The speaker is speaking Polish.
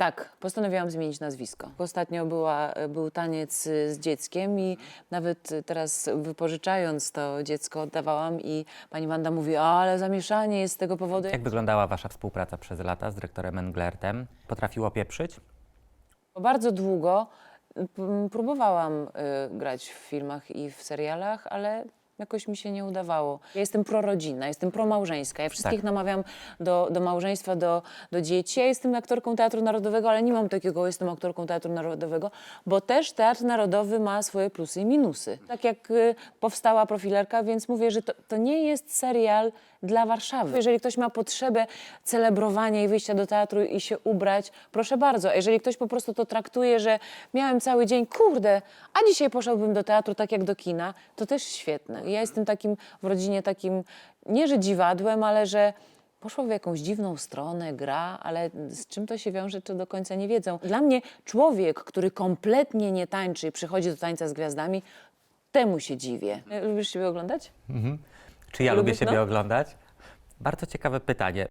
Tak, postanowiłam zmienić nazwisko. Ostatnio była, był taniec y, z dzieckiem i nawet y, teraz wypożyczając to dziecko oddawałam i pani Wanda mówi, "A, ale zamieszanie jest z tego powodu. Jak wyglądała wasza współpraca przez lata z dyrektorem Englertem? Potrafiło pieprzyć? Bardzo długo próbowałam y, grać w filmach i w serialach, ale jakoś mi się nie udawało. Ja jestem prorodzinna, jestem promałżeńska. Ja wszystkich Tak. namawiam do, do małżeństwa, do, do dzieci. Ja jestem aktorką Teatru Narodowego, ale nie mam takiego, jestem aktorką Teatru Narodowego, bo też Teatr Narodowy ma swoje plusy i minusy. Tak jak y, powstała profilerka, więc mówię, że to, to nie jest serial dla Warszawy. Jeżeli ktoś ma potrzebę celebrowania i wyjścia do teatru i się ubrać, proszę bardzo. A jeżeli ktoś po prostu to traktuje, że miałem cały dzień, kurde, a dzisiaj poszedłbym do teatru tak jak do kina, to też świetne. Ja jestem takim w rodzinie takim, nie że dziwadłem, ale że poszło w jakąś dziwną stronę, gra, ale z czym to się wiąże, to do końca nie wiedzą. Dla mnie człowiek, który kompletnie nie tańczy i przychodzi do tańca z gwiazdami, temu się dziwię. Lubisz siebie oglądać? Czy ja lubię Lubisz, siebie no? oglądać? Bardzo ciekawe pytanie.